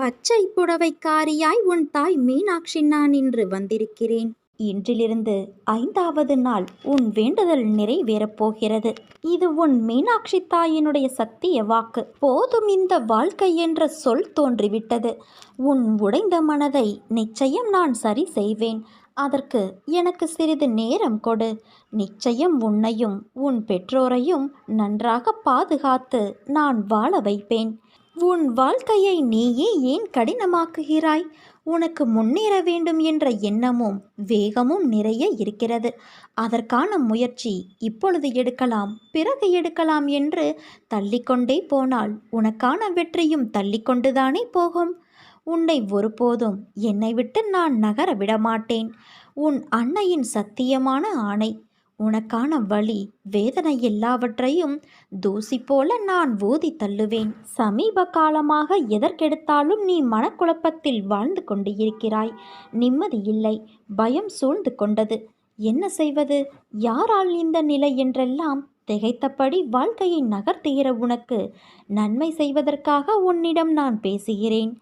பச்சை புடவைக்காரியாய் உன் தாய் மீனாட்சி நான் இன்று வந்திருக்கிறேன். இன்றிலிருந்து ஐந்தாவது நாள் உன் வேண்டுதல் நிறைவேறப் போகிறது. இது உன் மீனாட்சி தாயினுடைய சத்திய வாக்கு. போதும் இந்த வாழ்க்கை என்ற சொல் தோன்றிவிட்டது. உன் உடைந்த மனதை நிச்சயம் நான் சரி செய்வேன். அதற்கு எனக்கு சிறிது நேரம் கொடு. நிச்சயம் உன்னையும் உன் பெற்றோரையும் நன்றாக பாதுகாத்து நான் வாழ வைப்பேன். உன் வாழ்க்கையை நீயே ஏன் கடினமாக்குகிறாய்? உனக்கு முன்னேற வேண்டும் என்ற எண்ணமும் வேகமும் நிறைய இருக்கிறது. அதற்கான முயற்சி இப்பொழுது எடுக்கலாம் பிறகு எடுக்கலாம் என்று தள்ளிக்கொண்டே போனால் உனக்கான வெற்றியும் தள்ளிக்கொண்டுதானே போகும். உன்னை ஒருபோதும் என்னை விட்டு நான் நகர விடமாட்டேன். உன் அன்னையின் சத்தியமான ஆணை உனக்கான வழி வேதனை எல்லாவற்றையும் தூசி போல நான் ஊதி தள்ளுவேன். சமீப காலமாக எதற்கெடுத்தாலும் நீ மனக்குழப்பத்தில் வாழ்ந்து கொண்டு இருக்கிறாய் நிம்மதி இல்லை பயம் சூழ்ந்து கொண்டது. என்ன செய்வது? யாரால் இந்த நிலை என்றெல்லாம் திகைத்தபடி வாழ்க்கையை நகர்த்துகிற உனக்கு நன்மை செய்வதற்காக உன்னிடம் நான் பேசுகிறேன்.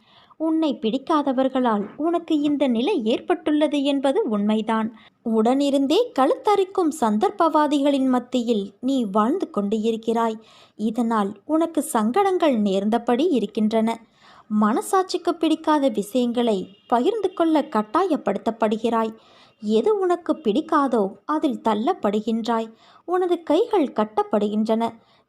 உன்னை பிடிக்காதவர்களால் உனக்கு இந்த நிலை ஏற்பட்டுள்ளது என்பது உண்மைதான். உடனிருந்தே கழுத்தரிக்கும் சந்தர்ப்பவாதிகளின் மத்தியில் நீ வாழ்ந்து கொண்டு இருக்கிறாய் இதனால் உனக்கு சங்கடங்கள் நேர்ந்தபடி இருக்கின்றன. மனசாட்சிக்கு பிடிக்காத விஷயங்களை பகிர்ந்து கொள்ள கட்டாயப்படுத்தப்படுகிறாய். எது உனக்கு பிடிக்காதோ அதில் தள்ளப்படுகின்றாய். உனது கைகள் கட்டப்படுகின்றன.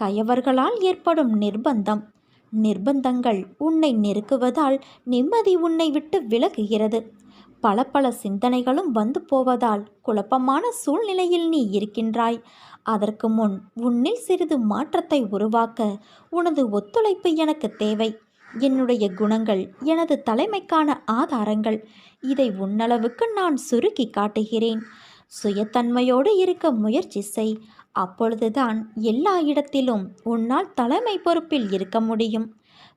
கயவர்களால் ஏற்படும் நிர்பந்தம். நிர்பந்தங்கள் உன்னை நெருக்குவதால் நிம்மதி உன்னை விட்டு விலகுகிறது. பல பல சிந்தனைகளும் வந்து போவதால் குழப்பமான சூழ்நிலையில் நீ இருக்கின்றாய். அதற்கு முன் உன்னில் சிறிது மாற்றத்தை உருவாக்க உனது ஒத்துழைப்பு எனக்கு தேவை. என்னுடைய குணங்கள் எனது தலைமைக்கான ஆதாரங்கள் இதை உன்னளவுக்கு நான் சுருக்கி காட்டுகிறேன். சுயத்தன்மையோடு இருக்க முயற்சி செய். அப்பொழுதுதான் எல்லா இடத்திலும் உன்னால் தலைமை பொறுப்பில் இருக்க முடியும்.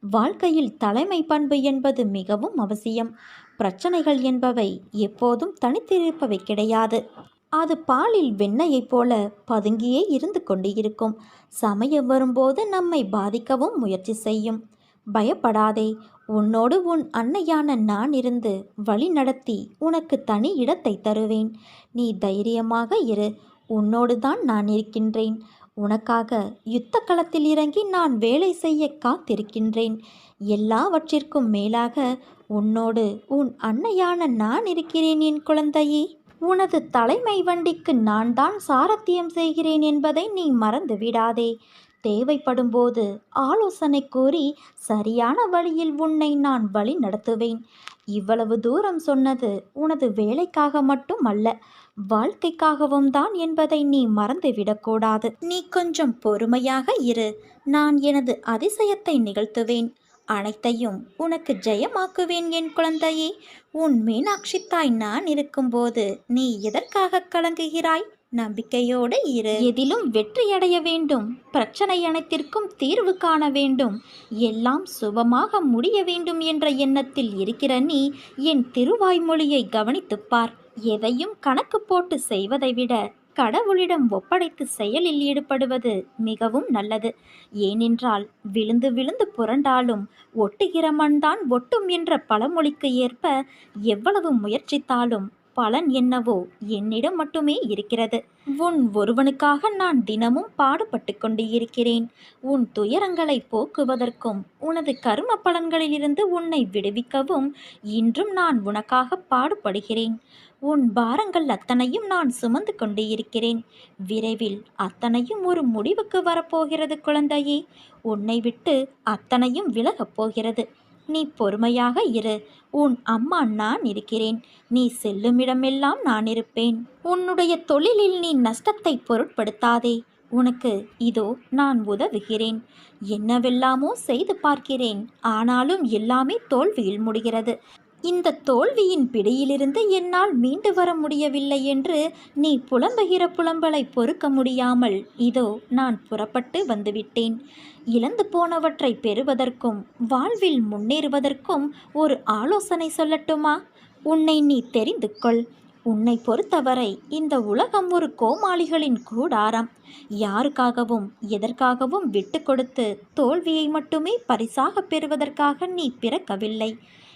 வாழ்க்கையில் தலைமை பண்பு என்பது மிகவும் அவசியம். பிரச்சனைகள் என்பவை எப்போதும் தனித்திருப்பவை கிடையாது. அது பாலில் வெண்ணையைப் போல பதுங்கியே இருந்து கொண்டு இருக்கும் சமயம் வரும்போது நம்மை பாதிக்கவும் முயற்சி செய்யும். பயப்படாதே உன்னோடு உன் அன்னையான நான் இருந்து வழி நடத்தி உனக்கு தனி இடத்தை தருவேன். நீ தைரியமாக இரு. உன்னோடு தான் நான் இருக்கின்றேன். உனக்காக யுத்த களத்தில் இறங்கி நான் வேலை செய்ய காத்திருக்கின்றேன். எல்லாவற்றிற்கும் மேலாக உன்னோடு உன் அன்னையான நான் இருக்கிறேன் என் குழந்தையே. உனது தலைமை வண்டிக்கு நான் தான் சாரத்தியம் செய்கிறேன் என்பதை நீ மறந்து விடாதே தேவைப்படும்போது ஆலோசனை கூறி சரியான வழியில் உன்னை நான் வழி நடத்துவேன் இவ்வளவு தூரம் சொன்னது உனது வேலைக்காக மட்டும் அல்ல வாழ்க்கைக்காகவும் தான் என்பதை நீ மறந்துவிடக்கூடாது. நீ கொஞ்சம் பொறுமையாக இரு. நான் எனது அதிசயத்தை நிகழ்த்துவேன். அனைத்தையும் உனக்கு ஜெயமாக்குவேன் என் குழந்தையே. உன் மீனாட்சி தாய் நான் இருக்கும்போது நீ எதற்காக கலங்குகிறாய்? நம்பிக்கையோடு இரு. எதிலும் வெற்றியடைய வேண்டும். பிரச்சனை அனைத்திற்கும் தீர்வு காண வேண்டும். எல்லாம் சுபமாக முடிய வேண்டும் என்ற எண்ணத்தில் இருக்கிற நீ என் திருவாய்மொழியை கவனித்துப் பார். எதையும் கணக்கு போட்டு செய்வதை விட கடவுளிடம் ஒப்படைத்து செயலில் ஈடுபடுவது மிகவும் நல்லது. ஏனென்றால் விழுந்து விழுந்து புரண்டாலும் ஒட்டுகிற மண்தான் ஒட்டும் என்ற பழமொழிக்கு ஏற்ப எவ்வளவு முயற்சித்தாலும் பலன் என்னவோ என்னிடம் மட்டுமே இருக்கிறது. உன் ஒருவனுக்காக நான் தினமும் பாடுபட்டு கொண்டு இருக்கிறேன். உன் துயரங்களை போக்குவதற்கும் உனது கரும பலன்களிலிருந்து உன்னை விடுவிக்கவும் இன்றும் நான் உனக்காக பாடுபடுகிறேன். உன் பாரங்கள் அத்தனையும் நான் சுமந்து கொண்டு இருக்கிறேன். விரைவில் அத்தனையும் ஒரு முடிவுக்கு வரப்போகிறது குழந்தையே. உன்னை விட்டு அத்தனையும் விலகப் போகிறது. நீ பொறுமையாக இரு. உன் அம்மா நான் இருக்கிறேன். நீ செல்லுமிடமெல்லாம் நான் இருப்பேன். உன்னுடைய தொழிலில் நீ நஷ்டத்தை பொருட்படுத்தாதே. உனக்கு இதோ நான் உதவுகிறேன். என்னவெல்லாமோ செய்து பார்க்கிறேன். ஆனாலும் எல்லாமே தோல்வியில் முடிகிறது. இந்த தோல்வியின் பிடியிலிருந்து என்னால் மீண்டு வர முடியவில்லை என்று நீ புலம்புகிற புலம்பலை பொறுக்க முடியாமல் இதோ நான் புறப்பட்டு வந்துவிட்டேன். இழந்து போனவற்றை பெறுவதற்கும் வாழ்வில் முன்னேறுவதற்கும் ஒரு ஆலோசனை சொல்லட்டுமா? உன்னை நீ தெரிந்து கொள். உன்னை பொறுத்தவரை இந்த உலகம் ஒரு கோமாளிகளின் கூடாரம். யாருக்காகவும் எதற்காகவும் விட்டு கொடுத்து தோல்வியை மட்டுமே பரிசாக பெறுவதற்காக நீ பிறக்கவில்லை.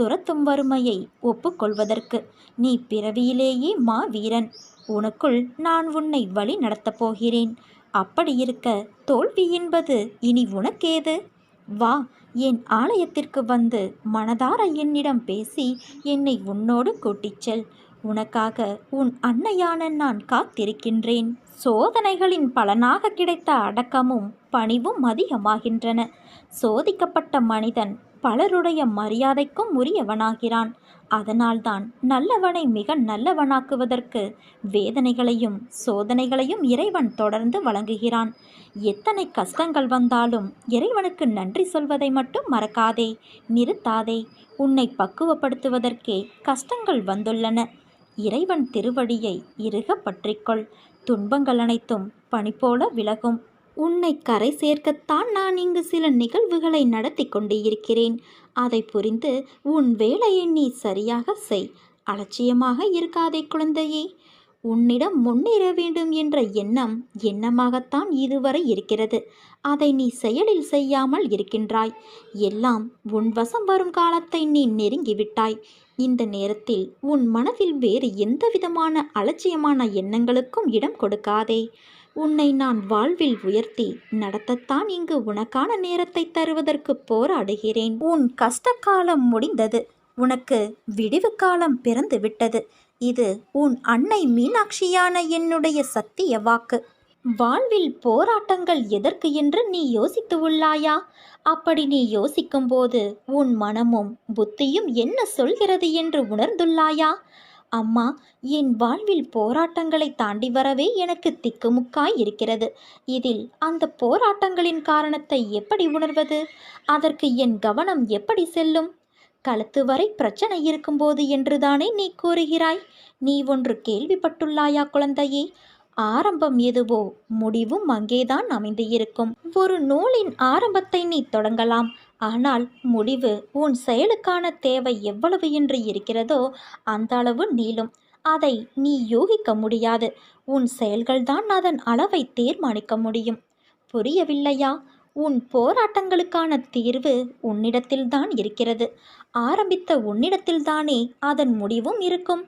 துரத்தும் வறுமையை ஒப்புக்கொள்வதற்கு நீ பிறவியிலேயே மா வீரன். உனக்குள் நான் உன்னை வழி நடத்தப் போகிறேன். அப்படி இருக்க தோல்வி என்பது இனி உனக்கேது? வா என் ஆலயத்திற்கு வந்து மனதார என்னிடம் பேசி என்னை உன்னோடு கூட்டிச் செல். உனக்காக உன் அன்னையான நான் காத்திருக்கின்றேன். சோதனைகளின் பலனாக கிடைத்த அடக்கமும் பணிவும் அதிகமாகின்றன. சோதிக்கப்பட்ட மனிதன் பலருடைய மரியாதைக்கும் உரியவனாகிறான். அதனால்தான் நல்லவனை மிக நல்லவனாக்குவதற்கு வேதனைகளையும் சோதனைகளையும் இறைவன் தொடர்ந்து வழங்குகிறான். எத்தனை கஷ்டங்கள் வந்தாலும் இறைவனுக்கு நன்றி சொல்வதை மட்டும் மறக்காதே நிறுத்தாதே. உன்னை பக்குவப்படுத்துவதற்கே கஷ்டங்கள் வந்துள்ளன. இறைவன் திருவடியை இறுக பற்றிக்கொள். துன்பங்கள் அனைத்தும் பனி போல விலகும். உன்னை கரை சேர்க்கத்தான் நான் இங்கு சில நிகழ்வுகளை நடத்தி கொண்டு இருக்கிறேன் அதை புரிந்து உன் வேலையை நீ சரியாக செய். அலட்சியமாக இருக்காதே குழந்தையே. உன்னிடம் முன்னேற வேண்டும் என்ற எண்ணம் எண்ணமாகத்தான் இதுவரை இருக்கிறது. அதை நீ செயலில் செய்யாமல் இருக்கின்றாய். எல்லாம் உன் வசம் வரும் காலத்தை நீ நெருங்கிவிட்டாய். இந்த நேரத்தில் உன் மனதில் வேறு எந்த விதமான அலட்சியமான எண்ணங்களுக்கும் இடம் கொடுக்காதே. உன்னை நான் வாழ்வில் உயர்த்தி நடத்தத்தான் இங்கு உனக்கான நேரத்தை தருவதற்கு போராடுகிறேன். உன் கஷ்ட காலம் முடிந்தது. உனக்கு விடிவு காலம் பிறந்து விட்டது இது உன் அன்னை மீனாட்சியான என்னுடைய சத்திய வாக்கு. வாழ்வில் போராட்டங்கள் எதற்கு என்று நீ யோசித்து உள்ளாயா? அப்படி நீ யோசிக்கும்போது உன் மனமும் புத்தியும் என்ன சொல்கிறது என்று உணர்ந்துள்ளாயா? அம்மா என் வாழ்வில் போராட்டங்களை தாண்டி வரவே எனக்கு திக்குமுக்காய் இருக்கிறது. இதில் அந்த போராட்டங்களின் காரணத்தை எப்படி உணர்வது? அதற்கு என் கவனம் எப்படி செல்லும்? கழுத்து வரை பிரச்சனை இருக்கும்போது என்றுதானே நீ கூறுகிறாய்? நீ ஒன்று கேள்விப்பட்டுள்ளாயா குழந்தையே? ஆரம்பம் எதுவோ முடிவும் அங்கேதான் அமைந்து இருக்கும் ஒரு நூலின் ஆரம்பத்தை நீ தொடங்கலாம். ஆனால் முடிவு உன் செயலுக்கான தேவை எவ்வளவு என்று இருக்கிறதோ அந்த அளவு நீளும். அதை நீ யூகிக்க முடியாது. உன் செயல்கள்தான் அதன் அளவை தீர்மானிக்க முடியும். புரியவில்லையா? உன் போராட்டங்களுக்கான தீர்வு உன்னிடத்தில்தான் இருக்கிறது. ஆரம்பித்த உன்னிடத்தில்தானே அதன் முடிவும் இருக்கும்.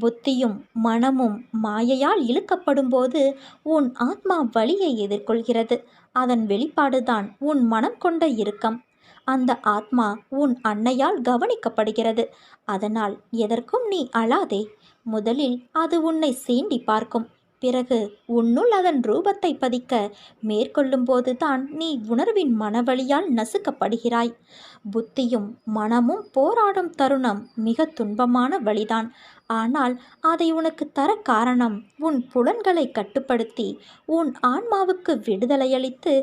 புத்தியும் மனமும் மாயையால் இழுக்கப்படும்போது உன் ஆத்மா வழியை எதிர்கொள்கிறது. அதன் வெளிப்பாடுதான் உன் மனம் கொண்ட இறுக்கம். அந்த ஆத்மா உன் அன்னையால் கவனிக்கப்படுகிறது. அதனால் எதற்கும் நீ அழாதே. முதலில் அது உன்னை சீண்டி பார்க்கும். பிறகு உன்னுள் அதன் ரூபத்தை பதிக்க மேற்கொள்ளும்போது தான் நீ உணர்வின் மனவழியால் நசுக்கப்படுகிறாய். புத்தியும் மனமும் போராடும் தருணம் மிக துன்பமான வழிதான். ஆனால் அதை உனக்கு தர காரணம் உன் புலன்களை கட்டுப்படுத்தி உன் ஆன்மாவுக்கு விடுதலையளித்து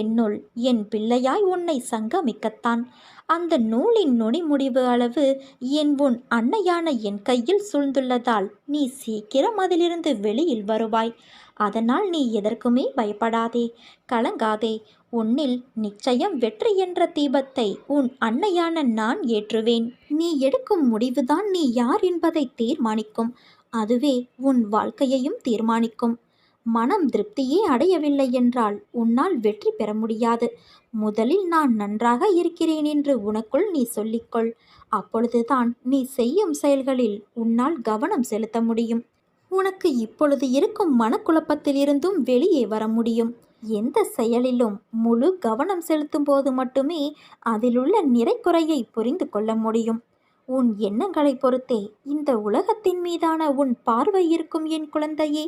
என்னுள் என் பிள்ளையாய் உன்னை சங்கமிக்கத்தான். அந்த நூலின் நொடி முடிவு அளவு என் உன் அன்னையான என் கையில் சூழ்ந்துள்ளதால் நீ சீக்கிரம் அதிலிருந்து வெளியில் வருவாய். அதனால் நீ எதற்குமே பயப்படாதே கலங்காதே. உன்னில் நிச்சயம் வெற்றி என்ற தீபத்தை உன் அன்னையான நான் ஏற்றுவேன். நீ எடுக்கும் முடிவுதான் நீ யார் என்பதை தீர்மானிக்கும். அதுவே உன் வாழ்க்கையையும் தீர்மானிக்கும். மனம் திருப்தியே அடையவில்லை என்றால் உன்னால் வெற்றி பெற முடியாது. முதலில் நான் நன்றாக இருக்கிறேன் என்று உனக்குள் நீ சொல்லிக்கொள். அப்பொழுதுதான் நீ செய்யும் செயல்களில் உன்னால் கவனம் செலுத்த முடியும். உனக்கு இப்பொழுது இருக்கும் மனக்குழப்பத்திலிருந்தும் வெளியே வர முடியும். எந்த செயலிலும் முழு கவனம் செலுத்தும் போது மட்டுமே அதிலுள்ள நிறைக்குறையை புரிந்து கொள்ள முடியும். உன் எண்ணங்களை பொறுத்தே இந்த உலகத்தின் மீதான உன் பார்வை இருக்கும் என் குழந்தையே.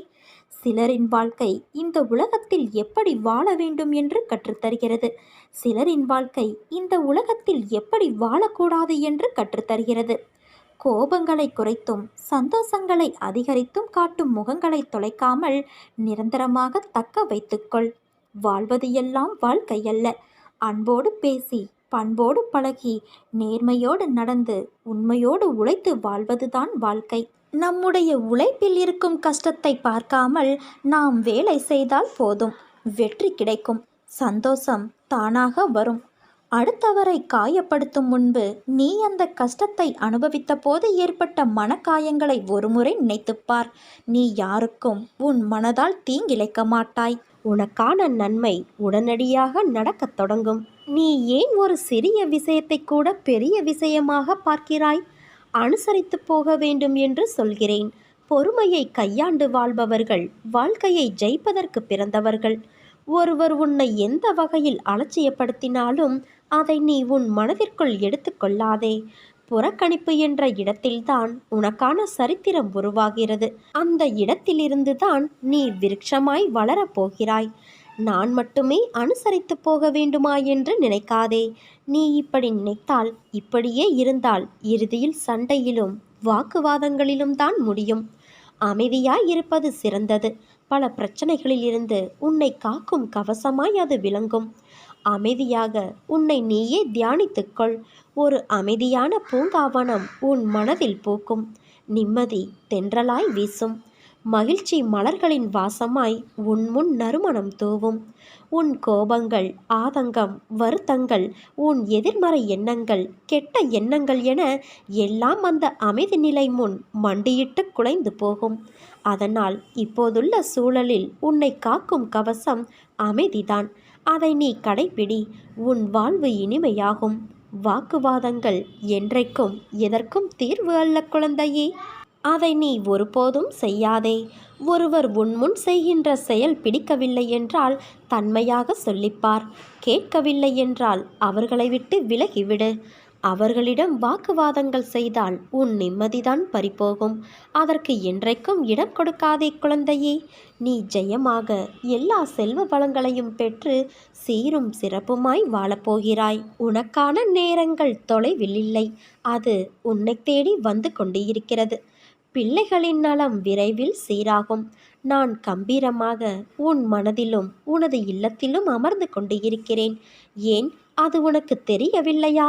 சிலரின் வாழ்க்கை இந்த உலகத்தில் எப்படி வாழ வேண்டும் என்று கற்றுத்தருகிறது. சிலரின் வாழ்க்கை இந்த உலகத்தில் எப்படி வாழக்கூடாது என்று கற்றுத்தருகிறது. கோபங்களை குறைத்தும் சந்தோஷங்களை அதிகரித்தும் காட்டும் முகங்களை தொலைக்காமல் நிரந்தரமாக தக்க வைத்துக்கொள். வாழ்வது எல்லாம் வாழ்க்கையல்ல அன்போடு பேசி பண்போடு பழகி நேர்மையோடு நடந்து உண்மையோடு உழைத்து வாழ்வதுதான் வாழ்க்கை. நம்முடைய உழைப்பில் இருக்கும் கஷ்டத்தை பார்க்காமல் நாம் வேலை செய்தால் போதும். வெற்றி கிடைக்கும். சந்தோஷம் தானாக வரும். அடுத்தவரை காயப்படுத்தும் முன்பு நீ அந்த கஷ்டத்தை அனுபவித்த போது ஏற்பட்ட மனக்காயங்களை ஒருமுறை நினைத்துப்பார். நீ யாருக்கும் உன் மனதால் தீங்கிழைக்க மாட்டாய். உனக்கான நன்மை உடனடியாக நடக்கத் தொடங்கும். நீ ஏன் ஒரு சிறிய விஷயத்தை கூட பெரிய விஷயமாக பார்க்கிறாய்? அனுசரித்து போக வேண்டும் என்று சொல்கிறேன். பொறுமையை கையாண்டு வாழ்பவர்கள் வாழ்க்கையை ஜெயிப்பதற்கு பிறந்தவர்கள். ஒருவர் உன்னை எந்த வகையில் அலட்சியப்படுத்தினாலும் அதை நீ உன் மனதிற்குள் எடுத்துக்கொள்ளாதே புறக்கணிப்பு என்ற இடத்தில்தான் உனக்கான சரித்திரம் உருவாகிறது. அந்த இடத்திலிருந்துதான் நீ விருட்சமாய் வளரப் போகிறாய். நான் மட்டுமே அனுசரித்து போக வேண்டுமா என்று நினைக்காதே. நீ இப்படி நினைத்தால் இப்படியே இருந்தால் இறுதியில் சண்டையிலும் வாக்குவாதங்களிலும் தான் முடியும். அமைதியாய் இருப்பது சிறந்தது. பல பிரச்சனைகளிலிருந்து உன்னை காக்கும் கவசமாய் அது விளங்கும். அமைதியாக உன்னை நீயே தியானித்துக்கொள் ஒரு அமைதியான பூங்காவனம் உன் மனதில் பூக்கும். நிம்மதி தென்றலாய் வீசும். மகிழ்ச்சி மலர்களின் வாசமாய் உன் முன் நறுமணம் தூவும். உன் கோபங்கள் ஆதங்கம் வருத்தங்கள் உன் எதிர்மறை எண்ணங்கள் கெட்ட எண்ணங்கள் என எல்லாம் அந்த அமைதி நிலை முன் மண்டியிட்டு குலைந்து போகும். அதனால் இப்போதுள்ள சூழலில் உன்னை காக்கும் கவசம் அமைதிதான். அதை நீ கடைப்பிடி உன் வாழ்வு இனிமையாகும். வாக்குவாதங்கள் என்றைக்கும் எதற்கும் தீர்வு அல்ல குழந்தையே. அதை நீ ஒருபோதும் செய்யாதே. ஒருவர் உன்முன் செய்கின்ற செயல் பிடிக்கவில்லை என்றால் தன்மையாக சொல்லிப்பார். கேட்கவில்லை என்றால் அவர்களை விட்டு விலகிவிடு. அவர்களிடம் வாக்குவாதங்கள் செய்தால் உன் நிம்மதிதான் பறிபோகும். அதற்கு என்றைக்கும் இடம் கொடுக்காதே குழந்தையே. நீ ஜெயமாக எல்லா செல்வ வளங்களையும் பெற்று சீரும் சிறப்புமாய் வாழப்போகிறாய். உனக்கான நேரங்கள் தொலைவில் இல்லை. அது உன்னை தேடி வந்து கொண்டிருக்கிறது. பிள்ளைகளின் நலம் விரைவில் சீராகும். நான் கம்பீரமாக உன் மனதிலும் உனது இல்லத்திலும் அமர்ந்து கொண்டு இருக்கிறேன். ஏன்? அது உனக்கு தெரியவில்லையா?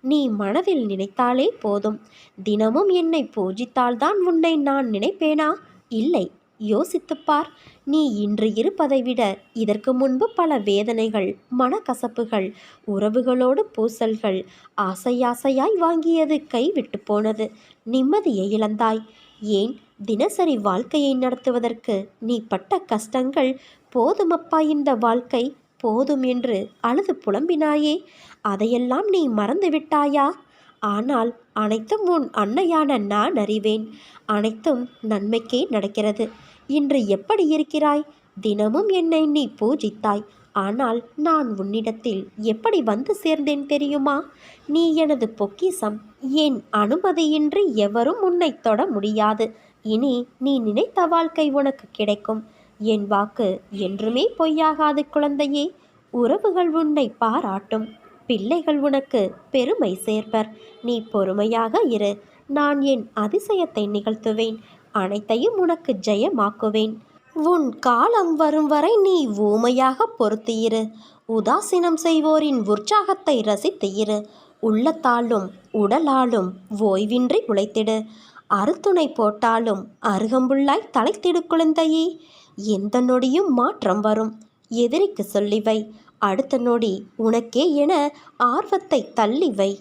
நீ மனதில் நினைத்தாலே போதும். தினமும் என்னை பூஜித்தால்தான் உன்னை நான் நினைப்பேனா? இல்லை யோசித்துப்பார் நீ இன்று இருப்பதை விட இதற்கு முன்பு பல வேதனைகள் மனக்கசப்புகள் உறவுகளோடு பூசல்கள் ஆசையாசையாய் வாங்கியது கைவிட்டு போனது. நிம்மதியை இழந்தாய். ஏன் தினசரி வாழ்க்கையை நடத்துவதற்கு? நீ பட்ட கஷ்டங்கள் போதுமப்பா இந்த வாழ்க்கை? போதும் என்று அழுது புலம்பினாயே. அதையெல்லாம் நீ மறந்துவிட்டாயா? ஆனால் அனைத்தும் உன் அன்னையான நான் அறிவேன். அனைத்தும் நன்மைக்கே நடக்கிறது. இன்று எப்படி இருக்கிறாய்? தினமும் என்னை நீ பூஜித்தாய். ஆனால் நான் உன்னிடத்தில் எப்படி வந்து சேர்ந்தேன் தெரியுமா? நீ எனது பொக்கிசம் என் அனுமதியின்றி எவரும் உன்னை தொட முடியாது. இனி நீ நினைத்த வாழ்க்கை உனக்கு கிடைக்கும். என் வாக்கு என்றுமே பொய்யாகாது குழந்தையே. உறவுகள் உன்னை பாராட்டும். பிள்ளைகள் உனக்கு பெருமை சேர்ப்பர். நீ பொறுமையாக இரு. நான் என் அதிசயத்தை நிகழ்த்துவேன். அனைத்தையும் உனக்கு ஜெயமாக்குவேன். உன் காலம் வரும் வரை நீ ஊமையாக பொறுத்தியிரு. உதாசீனம் செய்வோரின் உற்சாகத்தை ரசித்தியிரு. உள்ளத்தாலும் உடலாலும் ஓய்வின்றி உழைத்திடு. அறுத்துணை போட்டாலும் அருகம்புள்ளாய் தலைத்திடு குழந்தையே. எந்த நொடியும் மாற்றம் வரும். எதிரிக்கு சொல்லிவை. அடுத்த நொடி உனக்கே என ஆர்வத்தை தள்ளி வை